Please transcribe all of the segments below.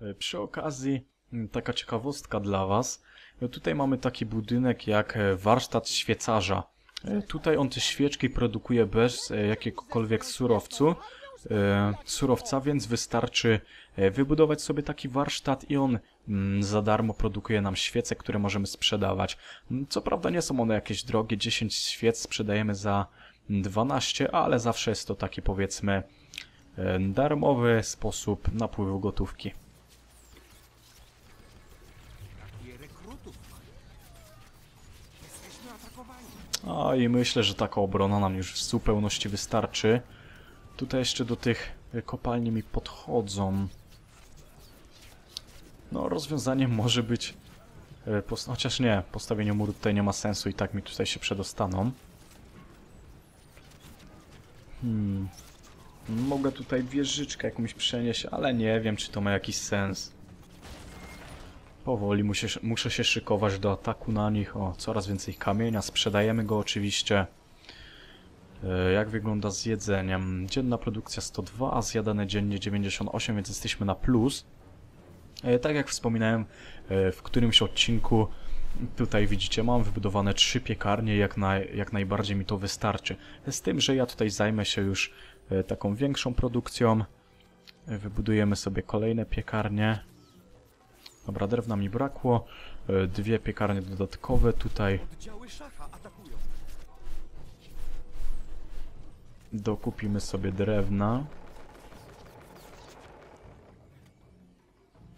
E, Przy okazji taka ciekawostka dla Was. E, Tutaj mamy taki budynek jak e, warsztat świecarza. Tutaj on te świeczki produkuje bez jakiegokolwiek surowcu, surowca, więc wystarczy wybudować sobie taki warsztat i on za darmo produkuje nam świece, które możemy sprzedawać. Co prawda nie są one jakieś drogie, 10 świec sprzedajemy za 12, ale zawsze jest to taki powiedzmy darmowy sposób napływu gotówki. I rekrutów mamy. Jesteśmy A i myślę, że taka obrona nam już w zupełności wystarczy. Tutaj jeszcze do tych y, kopalni mi podchodzą. No, rozwiązaniem może być... pos- Chociaż nie, postawienie muru tutaj nie ma sensu i tak mi tutaj się przedostaną. Hmm. Mogę tutaj wieżyczkę jakąś przenieść, ale nie wiem, czy to ma jakiś sens. Powoli muszę, się szykować do ataku na nich. O, coraz więcej kamienia. Sprzedajemy go oczywiście. E, Jak wygląda z jedzeniem? Dzienna produkcja 102, a zjadane dziennie 98, więc jesteśmy na plus. E, Tak jak wspominałem e, w którymś odcinku, tutaj widzicie, mam wybudowane trzy piekarnie, jak, naj, jak najbardziej mi to wystarczy. Z tym, że ja tutaj zajmę się już taką większą produkcją. Wybudujemy sobie kolejne piekarnie. Dobra, drewna mi brakło. E, Dwie piekarnie dodatkowe tutaj. Dokupimy sobie drewna.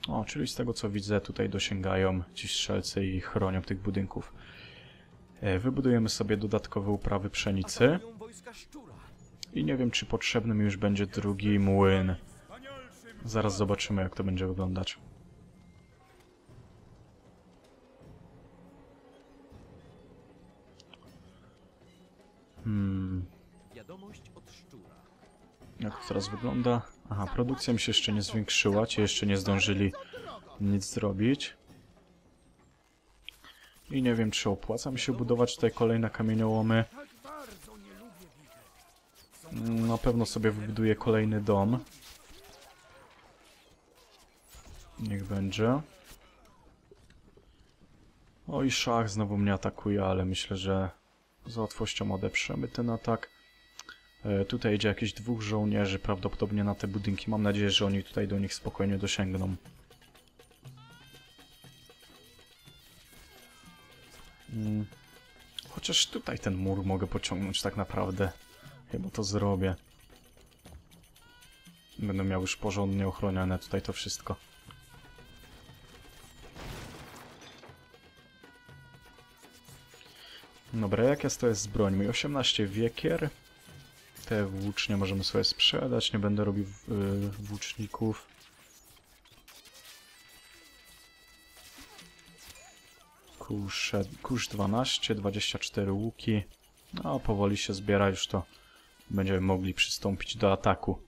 O, czyli z tego co widzę, tutaj dosięgają ci strzelcy i chronią tych budynków. E, Wybudujemy sobie dodatkowe uprawy pszenicy. I nie wiem, czy potrzebny mi już będzie drugi młyn. Zaraz zobaczymy, jak to będzie wyglądać. Hmm, Wiadomość od szczura. jak to teraz wygląda? Aha, produkcja mi się jeszcze nie zwiększyła, ci jeszcze nie zdążyli nic zrobić. I nie wiem, czy opłaca mi się budować tutaj kolejne kamieniołomy. Mm, Na pewno sobie wybuduję kolejny dom. Niech będzie. Oj, szach znowu mnie atakuje, ale myślę, że z łatwością odeprzemy ten atak. E, tutaj idzie jakieś dwóch żołnierzy prawdopodobnie na te budynki. Mam nadzieję, że oni tutaj do nich spokojnie dosięgną. Mm. Chociaż tutaj ten mur mogę pociągnąć tak naprawdę. Chyba to zrobię. Będę miał już porządnie ochronione tutaj to wszystko. Dobra, jak jest to jest z brońmi? 18 wiekier. Te włócznie możemy sobie sprzedać, nie będę robił yy, włóczników. Kurz, kurz 12, 24 łuki. No, powoli się zbiera, już to będziemy mogli przystąpić do ataku.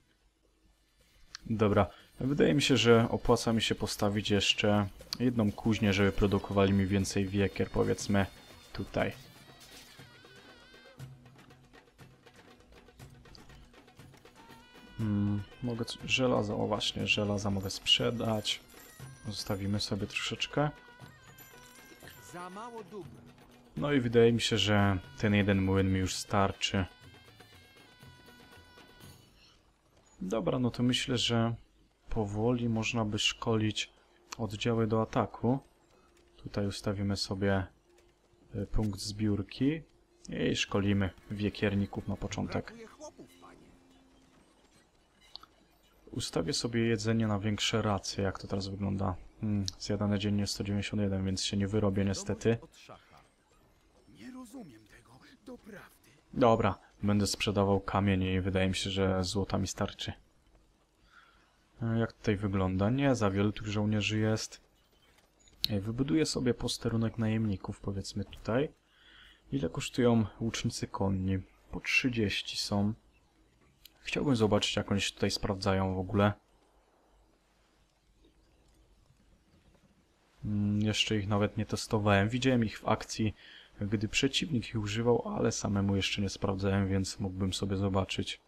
Dobra, wydaje mi się, że opłaca mi się postawić jeszcze jedną kuźnię, żeby produkowali mi więcej wiekier, powiedzmy tutaj. Hmm, mogę żelazo, o właśnie, żelaza mogę sprzedać. Zostawimy sobie troszeczkę. No i wydaje mi się, że ten jeden młyn mi już starczy. Dobra, no to myślę, że powoli można by szkolić oddziały do ataku. Tutaj ustawimy sobie y, punkt zbiórki i szkolimy wiekierników na początek. Brakuje chłopów, panie. Ustawię sobie jedzenie na większe racje, jak to teraz wygląda. Hmm, zjadane dziennie 191, więc się nie wyrobię niestety. Dobra, będę sprzedawał kamień i wydaje mi się, że złota mi starczy. E, Jak tutaj wygląda? Nie za wielu tych żołnierzy jest. E, Wybuduję sobie posterunek najemników, powiedzmy tutaj. Ile kosztują łucznicy konni? Po 30 są. Chciałbym zobaczyć, jak oni się tutaj sprawdzają w ogóle. Mm, Jeszcze ich nawet nie testowałem. Widziałem ich w akcji, gdy przeciwnik ich używał, ale samemu jeszcze nie sprawdzałem, więc mógłbym sobie zobaczyć.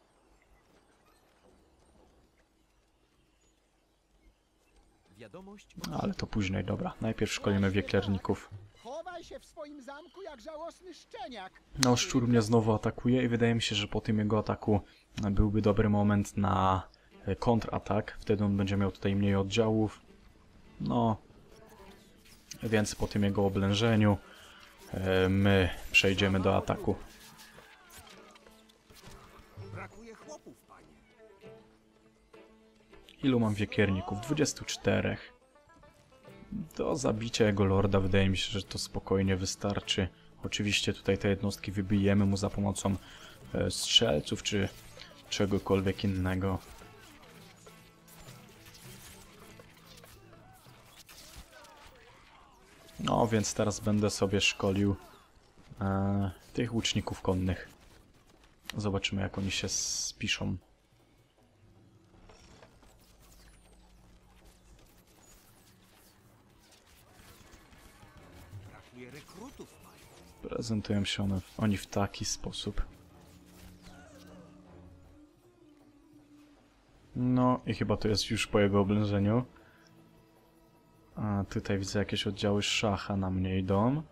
No, ale to później, dobra. Najpierw szkolimy wieklerników. Chowaj się w swoim zamku jak żałosny szczeniak. No, szczur mnie znowu atakuje i wydaje mi się, że po tym jego ataku byłby dobry moment na e, kontratak. Wtedy on będzie miał tutaj mniej oddziałów. No, więc po tym jego oblężeniu e, my przejdziemy do ataku. brakuje chłopów, panie. Ilu mam wiekierników? 24. Do zabicia jego lorda wydaje mi się, że to spokojnie wystarczy. Oczywiście tutaj te jednostki wybijemy mu za pomocą e, strzelców czy czegokolwiek innego. No, więc teraz będę sobie szkolił e, tych łuczników konnych. Zobaczymy, jak oni się spiszą. Prezentują się one, oni w taki sposób. No i chyba to jest już po jego oblężeniu. A tutaj widzę jakieś oddziały szacha na mnie idą.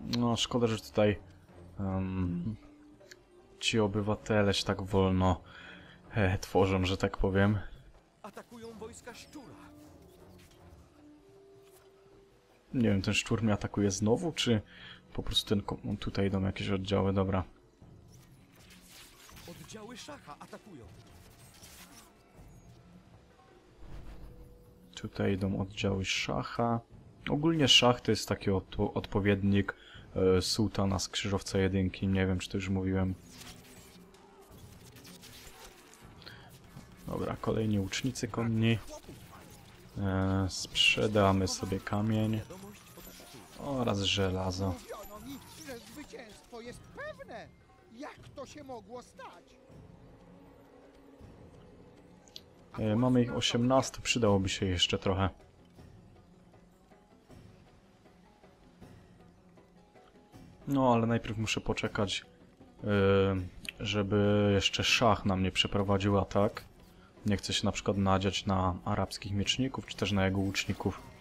No szkoda, że tutaj em, ci obywatele się tak wolno e, tworzą, że tak powiem. Atakują wojska szczura. Nie wiem, ten szczur mnie atakuje znowu, czy po prostu ten tutaj idą jakieś oddziały, dobra. Oddziały szacha atakują. Tutaj idą oddziały szacha. Ogólnie szach to jest taki oto- odpowiednik e, sułtana z krzyżowca jedynki. Nie wiem, czy to już mówiłem. Dobra, kolejni łucznicy konni. Panie. E, sprzedamy sobie kamień od oraz żelazo. To się mogło stać? E, mamy ich 18, przydałoby się jeszcze trochę. No, ale najpierw muszę poczekać, e, żeby jeszcze szach na mnie przeprowadził atak. Nie chcę się na przykład nadziać na arabskich mieczników, czy też na jego łuczników.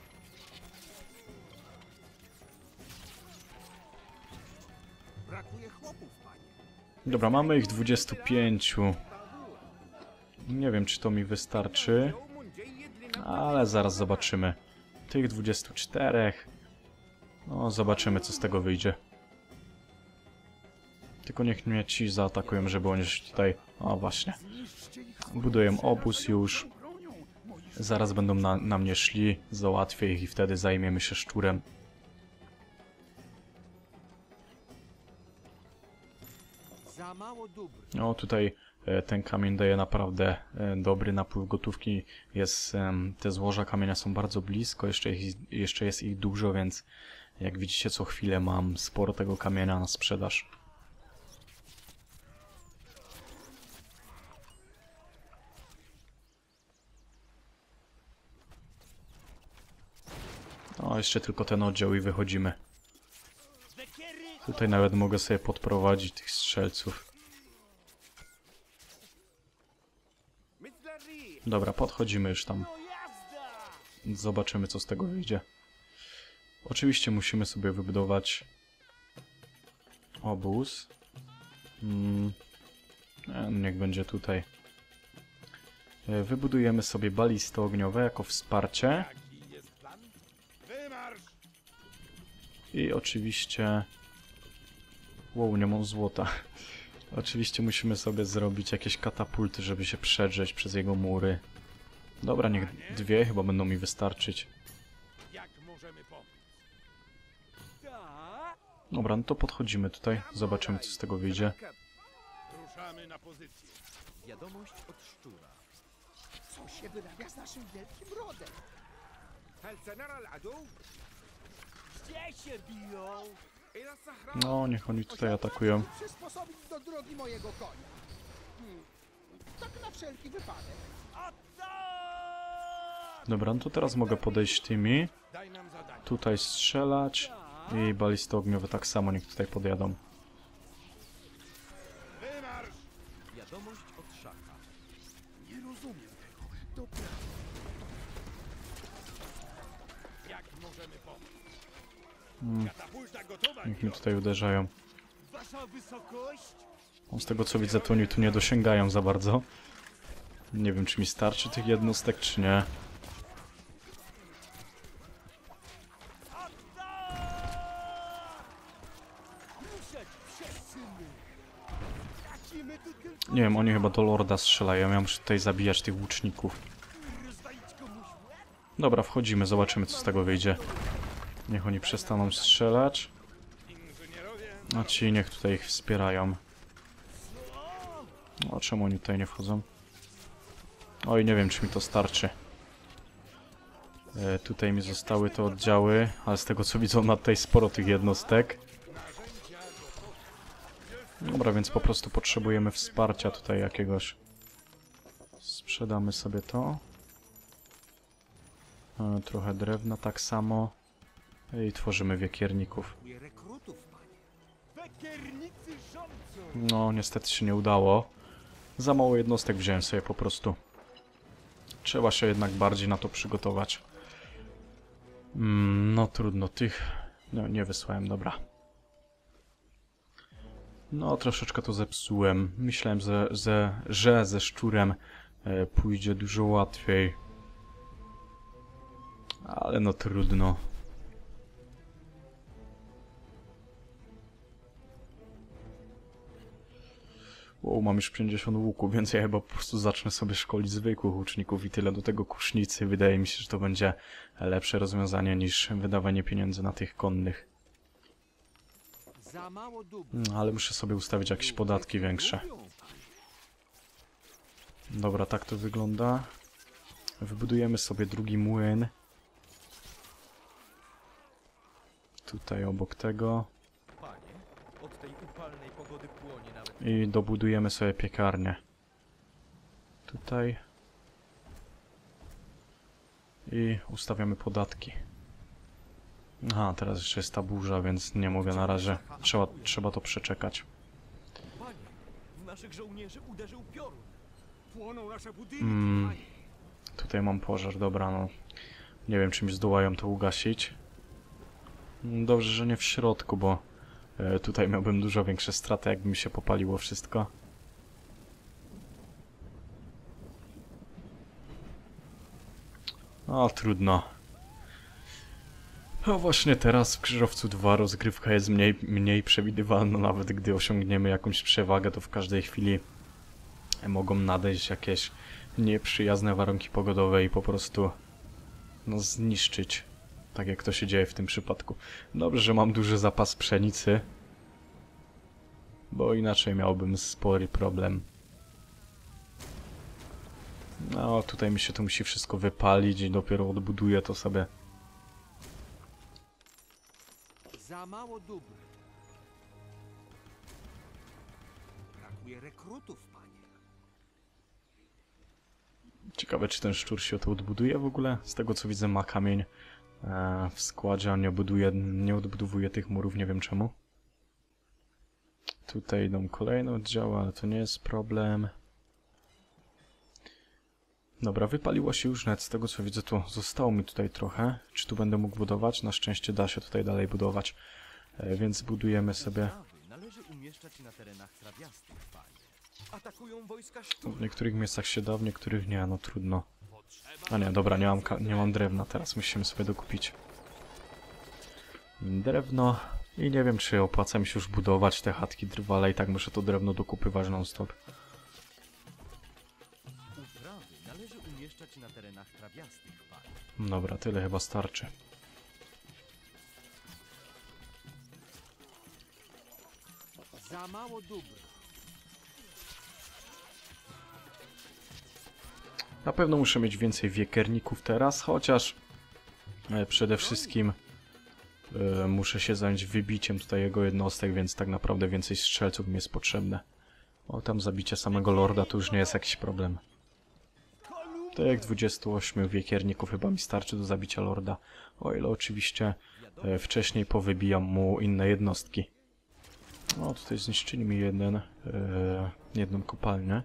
Dobra, mamy ich 25. Nie wiem, czy to mi wystarczy, ale zaraz zobaczymy. Tych 24. No, zobaczymy, co z tego wyjdzie. Tylko niech mnie ci zaatakują, żeby oni tutaj... O, właśnie. Budują obóz już. Zaraz będą na, na mnie szli. Załatwię ich i wtedy zajmiemy się szczurem. No tutaj e, ten kamień daje naprawdę e, dobry napływ gotówki. Jest, te złoża kamienia są bardzo blisko, jeszcze, ich, jeszcze jest ich dużo, więc jak widzicie co chwilę mam sporo tego kamienia na sprzedaż. No, jeszcze tylko ten oddział i wychodzimy. Tutaj nawet mogę sobie podprowadzić tych strzelców. Dobra, podchodzimy już tam. Zobaczymy, co z tego wyjdzie. Oczywiście musimy sobie wybudować obóz. Mm. e, Niech będzie tutaj. E, Wybudujemy sobie balisty ogniowe jako wsparcie. I oczywiście... Wow, nie mam złota. Oczywiście musimy sobie zrobić jakieś katapulty, żeby się przedrzeć przez jego mury. Dobra, niech dwie chyba będą mi wystarczyć. Dobra, no to podchodzimy tutaj. Zobaczymy, co z tego wyjdzie. Ruszamy na pozycję. Wiadomość od szczura. Co się wyrabia z naszym wielkim rodem? No, niech oni tutaj atakują. Przysposobić do drogi mojego konia. Hmm. Tak na wszelki wypadek. Dobra, no to teraz mogę podejść tymi. Daj nam zadanie. Tutaj strzelać. I balisty ogniowe tak samo, niech tutaj podjadą. Wymarsz! Wiadomość od szacha. Nie rozumiem tego. Jak możemy pomóc? Mm, gotowa, niech mi tutaj uderzają. No, Z tego co widzę, to oni tu nie dosięgają za bardzo. Nie wiem, czy mi starczy tych jednostek, czy nie. Nie wiem, oni chyba do Lorda strzelają. Ja muszę tutaj zabijać tych łuczników. Dobra, wchodzimy, zobaczymy co z tego wyjdzie. Niech oni przestaną strzelać. A ci niech tutaj ich wspierają. No, czemu oni tutaj nie wchodzą? Oj, nie wiem czy mi to starczy. E, tutaj mi zostały te oddziały, ale z tego co widzą ma tutaj sporo tych jednostek. Dobra, więc po prostu potrzebujemy wsparcia tutaj jakiegoś. Sprzedamy sobie to. E, Trochę drewna tak samo. I tworzymy wiekierników. No, niestety się nie udało. Za mało jednostek wziąłem sobie po prostu. Trzeba się jednak bardziej na to przygotować. Mm, no trudno, tych... No, nie wysłałem, dobra. No, troszeczkę to zepsułem. Myślałem, że, że, że ze szczurem e, pójdzie dużo łatwiej. Ale no trudno. Wow, mam już 50 łuków, więc ja chyba po prostu zacznę sobie szkolić zwykłych łuczników i tyle do tego kusznicy. Wydaje mi się, że to będzie lepsze rozwiązanie niż wydawanie pieniędzy na tych konnych. No, ale muszę sobie ustawić jakieś podatki większe. Dobra, tak to wygląda. Wybudujemy sobie drugi młyn. Tutaj obok tego. Upalnej pogody płonie nawet I dobudujemy sobie piekarnię. Tutaj. I ustawiamy podatki. Aha, teraz jeszcze jest ta burza, więc nie mogę na razie. Trzeba, trzeba to przeczekać. Panie, w naszych żołnierzy uderzył piorun. Płoną nasze budynki, Mm, panie! tutaj mam pożar, dobra, no. Nie wiem, czy mi zdołają to ugasić. Mm, Dobrze, że nie w środku, bo tutaj miałbym dużo większe straty, jakby mi się popaliło wszystko. A, trudno. A właśnie teraz w Krzyżowcu 2 rozgrywka jest mniej, mniej przewidywalna, nawet gdy osiągniemy jakąś przewagę, to w każdej chwili mogą nadejść jakieś nieprzyjazne warunki pogodowe i po prostu no, zniszczyć. Tak jak to się dzieje w tym przypadku. Dobrze, że mam duży zapas pszenicy, bo inaczej miałbym spory problem. No, tutaj mi się to musi wszystko wypalić i dopiero odbuduję to sobie. Za mało dóbr. Brakuje rekrutów, panie. Ciekawe, czy ten szczur się to odbuduje w ogóle? Z tego co widzę ma kamień w składzie, a nie buduje, nie odbudowuje tych murów, nie wiem czemu. Tutaj idą kolejne oddziały, ale to nie jest problem. Dobra, wypaliło się już net, z tego co widzę to zostało mi tutaj trochę. Czy tu będę mógł budować? Na szczęście da się tutaj dalej budować. E, więc budujemy sobie... Należy umieszczać na terenach trawiastych. Atakują wojska. W niektórych miejscach się da, w niektórych nie, no trudno. A nie, dobra, nie mam, nie mam drewna, teraz musimy sobie dokupić drewno i nie wiem, czy opłaca mi się już budować te chatki drwale i tak muszę to drewno dokupywać non stop. Uprawy należy umieszczać na terenach trawiastych, panie. Dobra, tyle chyba starczy. Za mało dóbr. Na pewno muszę mieć więcej wiekerników teraz, chociaż e, przede wszystkim e, muszę się zająć wybiciem tutaj jego jednostek, więc tak naprawdę więcej strzelców mi jest potrzebne. O, tam zabicie samego lorda to już nie jest jakiś problem. Tak jak 28 wiekierników chyba mi starczy do zabicia lorda, o ile oczywiście e, wcześniej powybijam mu inne jednostki. O, tutaj zniszczyli mi jeden, jedną kopalnię.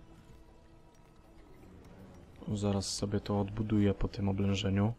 Zaraz sobie to odbuduję po tym oblężeniu.